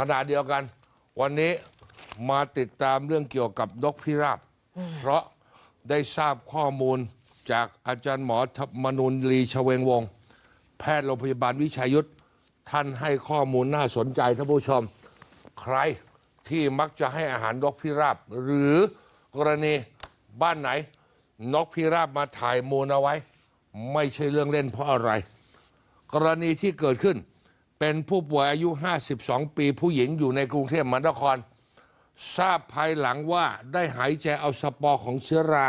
ขณะเดียวกัน วันนี้มาติดตามเรื่องเกี่ยวกับนกพิราบ เพราะได้ทราบข้อมูลจากอาจารย์หมอธรรมนุนลีชเวงวงศ์แพทย์โรงพยาบาลวิชัยยุทธท่านให้ข้อมูลน่าสนใจท่านผู้ชม ใครที่มักจะให้อาหารนกพิราบ หรือกรณีบ้านไหน นกพิราบมาถ่ายมูลเอาไว้ ไม่ใช่เรื่องเล่นเพราะอะไร กรณีที่เกิดขึ้น เป็นผู้ป่วยอายุ 52 ปีผู้หญิงอยู่ในกรุงเทพมหานคร ทราบภายหลังว่าได้หายใจเอาสปอร์ของเชื้อรา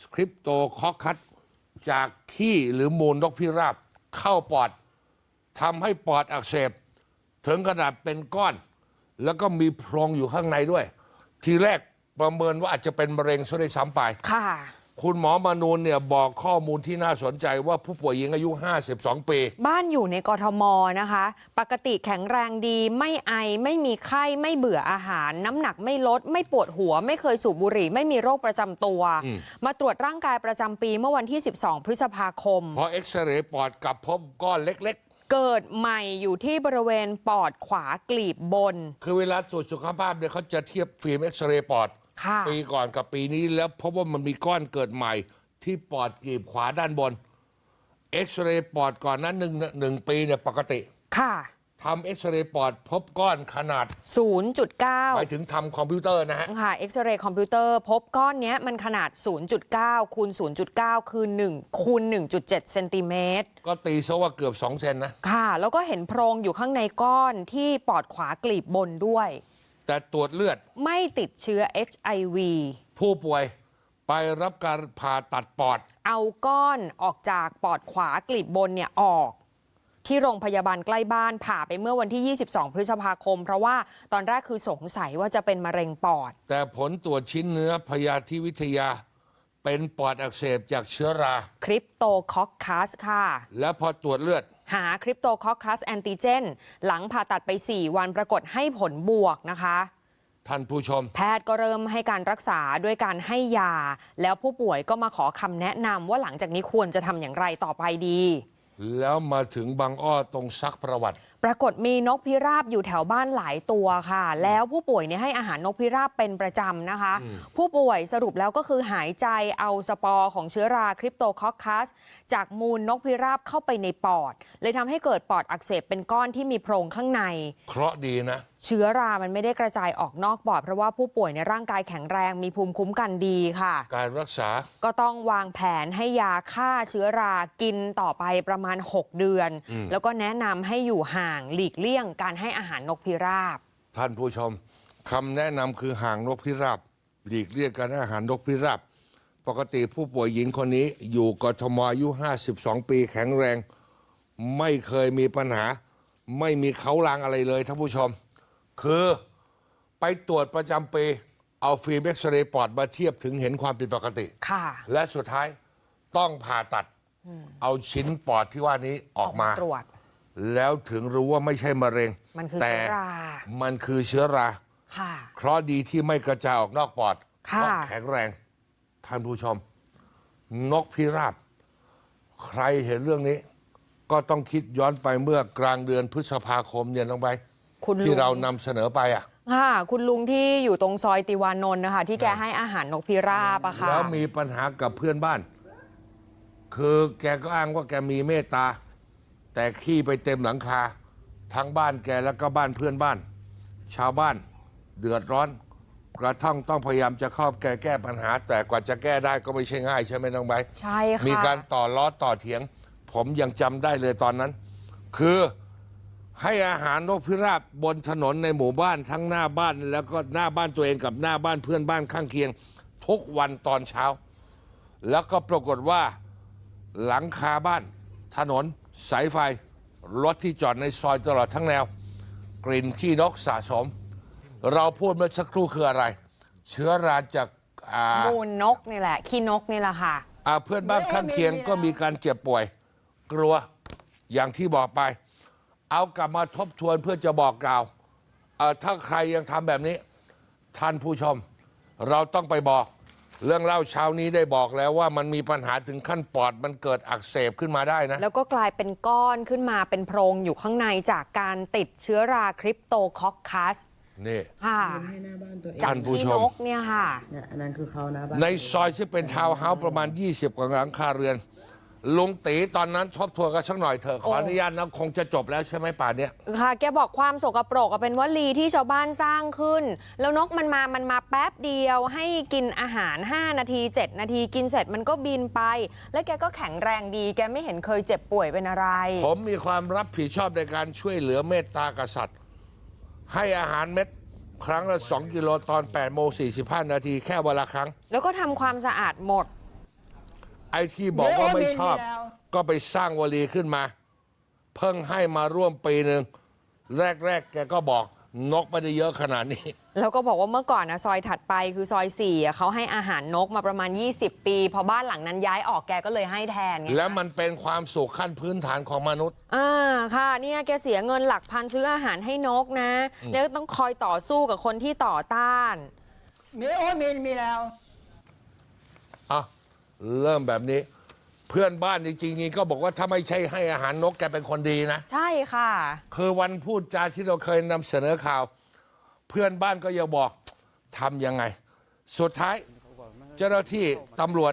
สคริปโตคอคัสจากขี้หรือมูลนกพิราบเข้าปอดทำให้ปอดอักเสบ ถึงขนาดเป็นก้อน แล้วก็มีโพรงอยู่ข้างในด้วย ทีแรกประเมินว่าอาจจะเป็นมะเร็งซะด้วยซ้ำไปค่ะ คุณหมอมานูนเนี่ยบอกข้อมูลที่น่าสนใจว่าผู้ป่วยหญิงอายุ 52 ปี บ้านอยู่ในกทมนะคะ ปกติแข็งแรงดีไม่ไอไม่มีไข้ไม่เบื่ออาหาร น้ำหนักไม่ลด ไม่ปวดหัว ไม่เคยสูบบุหรี่ ไม่มีโรคประจำตัวมาตรวจร่างกายประจำปีเมื่อวันที่ 12 พฤษภาคม พอเอ็กซเรย์ปอดกลับพบก้อนเล็ก เกิดใหม่อยู่ที่บริเวณปอดขวากลีบบน ๆ คือเวลาตรวจสุขภาพเนี่ยเขาจะเทียบฟิล์มเอ็กซเรย์ปอด ค่ะ ปีก่อนกับปีนี้แล้วพบว่ามันมีก้อนเกิดใหม่ ที่ปอดกีบขวาด้านบน เอ็กซเรย์ปอดก่อนนั้นหนึ่งหนึ่งปีเนี่ยปกติค่ะ ทำเอ็กซเรย์ปอดพบก้อนขนาด0.9 หมายถึงทำคอมพิวเตอร์นะฮะ ค่ะเอ็กซเรย์คอมพิวเตอร์พบก้อนเนี้ยมันขนาด 0.9 คูณ 0.9 คือ 1 คูณ 1.7 เซนติเมตร ก็ตีซะว่าเกือบ 2 เซนนะ ค่ะ แล้วก็เห็นโพรงอยู่ข้างในก้อนที่ปอดขวากลีบบนด้วย แต่ตรวจเลือดไม่ติดเชื้อ HIV ผู้ป่วยไปรับการผ่าตัดปอด เอาก้อนออกจากปอดขวากลีบบนเนี่ยออก ที่โรงพยาบาลใกล้บ้านผ่าไปเมื่อวันที่ 22 พฤษภาคม เพราะว่าตอนแรกคือสงสัยว่าจะเป็นมะเร็งปอด แต่ผลตรวจชิ้นเนื้อพยาธิวิทยา เป็นปอดอักเสบจากเชื้อรา คริปโตคอคคัสค่ะ และพอตรวจเลือด หาคริปโตคอคคัสแอนติเจนหลังผ่าตัดไป 4 วันปรากฏให้ผลบวกนะคะท่านผู้ชม แพทย์ก็เริ่มให้การรักษาด้วยการให้ยา แล้วผู้ป่วยก็มาขอคำแนะนำว่าหลังจากนี้ควรจะทำอย่างไรต่อไปดี แล้วมาถึงบางอ้อตรงซักประวัติ ปรากฏมีนกพิราบอยู่แถวบ้านหลายตัวค่ะ แล้วผู้ป่วยเนี่ยให้อาหารนกพิราบเป็นประจำนะคะ ผู้ป่วยสรุปแล้วก็คือหายใจเอาสปอร์ของเชื้อราคริปโตคอคคัส จากมูลนกพิราบเข้าไปในปอด เลยทำให้เกิดปอดอักเสบเป็นก้อนที่มีโพรงข้างใน เคราะห์ดีนะ เชื้อรามันไม่ได้กระจายออกนอกปอด เพราะว่าผู้ป่วยในร่างกายแข็งแรงมีภูมิคุ้มกันดีค่ะ การรักษาก็ต้องวางแผนให้ยาฆ่าเชื้อรากินต่อไปประมาณ 6 เดือน แล้วก็แนะนำให้อยู่ห่างหลีกเลี่ยงการให้อาหารนกพิราบ ท่านผู้ชมคำแนะนำคือห่างนกพิราบ หลีกเลี่ยงการให้อาหารนกพิราบ ปกติผู้ป่วยหญิงคนนี้อยู่กทมอายุ 52 ปีแข็งแรง ไม่เคยมีปัญหา ไม่มีเขาลางอะไรเลยท่านผู้ชม คือไปตรวจประจำปีเอาฟิล์มเอ็กซเรย์ปอดมาเทียบถึงเห็นความผิดปกติ ค่ะ และสุดท้ายต้องผ่าตัด เอาชิ้นปอดที่ว่านี้ออกมา ตรวจ แล้วถึงรู้ว่าไม่ใช่มะเร็ง มันคือแต่เชื้อรา มันคือเชื้อรา ค่ะ เคราะห์ดีที่ไม่กระจายออกนอกปอดค่ะเพราะแข็งแรง ท่านผู้ชม นกพิราบ ใครเห็นเรื่องนี้ ก็ต้องคิดย้อนไปเมื่อกลางเดือนพฤษภาคมเนี่ยลงไปคุณลุที่งเรานำเสนอไปอะ ค่ะ คุณลุงที่อยู่ตรงซอยติวานนท์นะคะ ที่แกให้อาหารนกพิราบอะค่ะ แล้วมีปัญหากับเพื่อนบ้าน คือแกก็อ้างว่าแกมีเมตตา แต่ขี้ไปเต็มหลังคา ทั้งบ้านแกแล้วก็บ้านเพื่อนบ้าน ชาวบ้านเดือดร้อน กระทั่งต้องพยายามจะเข้าแก้แก้ปัญหา แต่กว่าจะแก้ได้ก็ไม่ใช่ง่ายใช่ไหมน้องใบร์ทใช่ค่ะ มีการต่อล้อต่อเถียง ผมยังจำได้เลยตอนนั้น คือให้อาหารนกพิราบบนถนนในหมู่บ้านทั้งหน้าบ้าน แล้วก็หน้าบ้านตัวเองกับหน้าบ้านเพื่อนบ้านข้างเคียง ทุกวันตอนเช้า แล้วก็ปรากฏว่า หลังคาบ้านถนน สายไฟ รถที่จอดในซอยตลอดทั้งแนว กลิ่นขี้นกสะสม เราพูดเมื่อสักครู่คืออะไร เชื้อราจากอ่ามูลนกนี่แหละ ขี้นกนี่แหละค่ะ อ่าเพื่อนบ้านข้างเคียงก็มีการเจ็บป่วย กลัวอย่างที่บอกไป เอากลับมาทบทวนเพื่อจะบอกกล่าวเอ่อถ้าใครยังทำแบบนี้ ท่านผู้ชม เราต้องไปบอก เรื่องเล่าเช้านี้ได้บอกแล้วว่ามันมีปัญหาถึงขั้นปอดมันเกิดอักเสบขึ้นมาได้นะ แล้วก็กลายเป็นก้อนขึ้นมาเป็นโพรงอยู่ข้างในจากการติดเชื้อราคริปโตคอคคัสนี่ ค่ะให้หน้าบ้านตัวเองจากท่านผู้ขี้ชนมกเนี่ยค่ะ เนี่ยอันนั้นคือเขาหน้าบ้านในซอยที่เป็นทาวน์เฮาส์ประมาณ 20 กว่าหลังคาเรือน ลุงตีตอนนั้นทบทวนกันสักหน่อยเถอะขออนุญาตนะคงจะจบแล้วใช่ไหมป่านเนี้ยค่ะ แกบอกความสกปรกอะเป็นวลีที่ชาวบ้านสร้างขึ้น แล้วนกมันมามันมาแป๊บเดียว ให้กินอาหาร 5 นาที 7 นาทีกินเสร็จมันก็บินไป แล้วแกก็แข็งแรงดี แกไม่เห็นเคยเจ็บป่วยเป็นอะไร ผมมีความรับผิดชอบในการช่วยเหลือเมตตากษัตริย์ ให้อาหารเม็ดครั้งละ2กิโลตอน8โมง45นาทีแค่วันละครั้ง แล้วก็ทำความสะอาดหมด ไอ้ที่บอกว่าไม่ชอบ ก็ไปสร้างวลีขึ้นมา เพิ่งให้มาร่วมปีหนึ่งแรกๆ แกก็บอกนกไม่ได้เยอะขนาดนี้ แล้วก็บอกว่าเมื่อก่อนนะซอยถัดไปคือซอย4อะเขาให้อาหารนกมาประมาณ 20 ปี พอบ้านหลังนั้นย้ายออกแกก็เลยให้แทนไงแล้วมันเป็นความสุขขั้นพื้นฐานของมนุษย์อ่าค่ะ เนี่ยแกเสียเงินหลักพันซื้ออาหารให้นกนะ แล้วต้องคอยต่อสู้กับคนที่ต่อต้านมีโอ้มีมีแล้วอะ เริ่มแบบนี้ เพื่อนบ้านจริงๆก็บอกว่าถ้าไม่ใช่ให้อาหารนกแกเป็นคนดีนะ ใช่ค่ะ คือวันพูดจาที่เราเคยนำเสนอข่าว เพื่อนบ้านก็ยังบอกทำยังไง สุดท้ายเจ้าหน้าที่ตำรวจ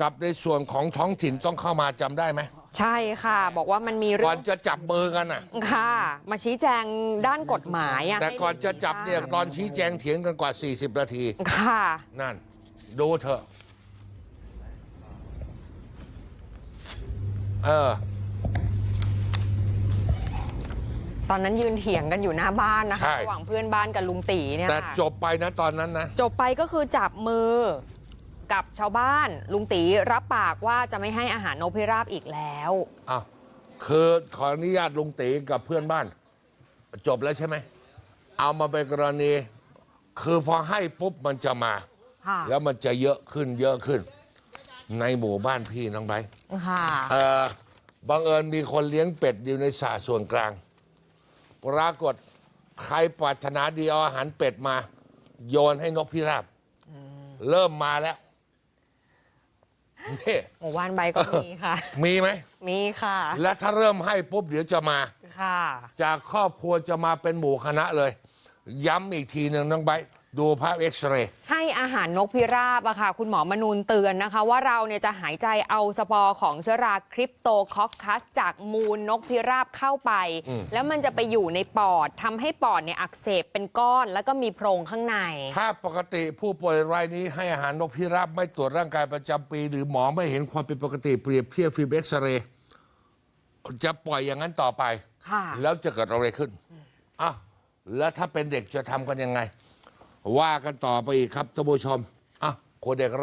กับในส่วนของท้องถิ่นต้องเข้ามาจำได้ไหมใช่ค่ะ บอกว่ามันมีก่เรื่ออนงจะจับมือกันอะ ค่ะ มาชี้แจงด้านกฎหมายอะแต่ให้ก่อนจะจับเนี่ยตอนชี้แจงเถียงกันกว่า 40 นาที ค่ะ นั่น ดูเถอะ เออ ตอนนั้นยืนเถียงกันอยู่หน้าบ้านนะใช่ คะระหว่างเพื่อนบ้านกับลุงตีเนี่ยแต่ค่ะจบไปนะตอนนั้นนะ จบไปก็คือจับมือกับชาวบ้าน ลุงตีรับปากว่าจะไม่ให้อาหารนกพิราบอีกแล้ว อ้าวคือขออนุญาตลุงตีกับเพื่อนบ้าน จบแล้วใช่ไหม เอามาเป็นกรณี คือพอให้ปุ๊บมันจะมา ค่ะ แล้วมันจะเยอะขึ้นเยอะขึ้น ในหมู่บ้านพี่น้องไบร์ทค่ะ เออบังเอิญมีคนเลี้ยงเป็ดอยู่ในสระส่วนกลาง ปรากฏใครปรารถนาดีเอาอาหารเป็ดมา โยนให้นกพิราบ เริ่มมาแล้วนี่หมู่บ้านใบก็มีค่ะ มีไหม มีค่ะ และถ้าเริ่มให้ปุ๊บเดี๋ยวจะมา ค่ะ จากครอบครัวจะมาเป็นหมู่คณะเลย ย้ำอีกทีหนึ่งน้องไบร์ท ดูภาพเอ็กซเรย์ให้อาหารนกพิราบอะค่ะ คุณหมอมนูนเตือนนะคะ ว่าเราเนี่ยจะหายใจเอาสปอร์ของเชื้อราคริปโตคอคคัส จากมูลนกพิราบเข้าไป แล้วมันจะไปอยู่ในปอดทำให้ปอดเนี่ยอักเสบเป็นก้อน แล้วก็มีโพรงข้างใน ถ้าปกติผู้ป่วยรายนี้ให้อาหารนกพิราบไม่ตรวจร่างกายประจำปี หรือหมอไม่เห็นความเป็นปกติเปรียบเทียบฟิล์มเอ็กซเรย์จะปล่อยอย่างนั้นต่อไปค่ะแล้วจะเกิดอะไรขึ้นอะแล้วถ้าเป็นเด็กจะทำกันยังไง ว่ากันต่อไปอีกครับท่านผู้ชมอะคนเด็กราช